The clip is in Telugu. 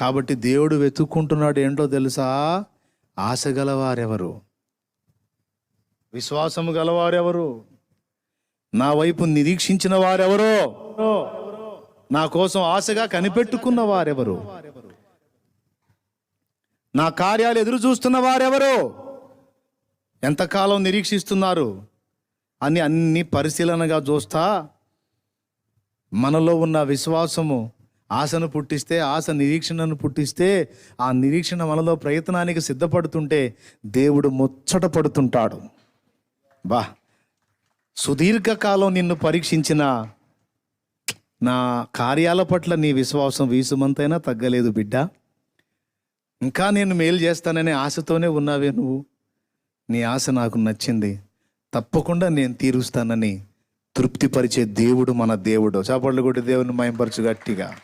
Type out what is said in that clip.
కాబట్టి దేవుడు వెతుక్కుంటున్నాడు ఏంటో తెలుసా? ఆశ గలవారెవరు? విశ్వాసము గలవారెవరు? నా వైపు నిరీక్షించిన వారెవరో? నా కోసం ఆశగా కనిపెట్టుకున్న వారెవరు? నా కార్యాలు ఎదురు చూస్తున్న వారెవరో? ఎంతకాలం నిరీక్షిస్తున్నారు? అని అన్ని పరిశీలనగా చూస్తా మనలో ఉన్న విశ్వాసము ఆశను పుట్టిస్తే ఆశ నిరీక్షణను పుట్టిస్తే ఆ నిరీక్షణ మనలో ప్రయత్నానికి సిద్ధపడుతుంటే దేవుడు ముచ్చట పడుతుంటాడు. బా! సుదీర్ఘకాలం నిన్ను పరీక్షించిన నా కార్యాల పట్ల నీ విశ్వాసం వీసుమంతైనా తగ్గలేదు బిడ్డ. ఇంకా నేను మేలు చేస్తాననే ఆశతోనే ఉన్నావే నువ్వు. నీ ఆశ నాకు నచ్చింది. తప్పకుండా నేను తీరుస్తానని తృప్తిపరిచే దేవుడు మన దేవుడు. చాపళ్ళు కొట్టి దేవుని మయంపరచు గట్టిగా.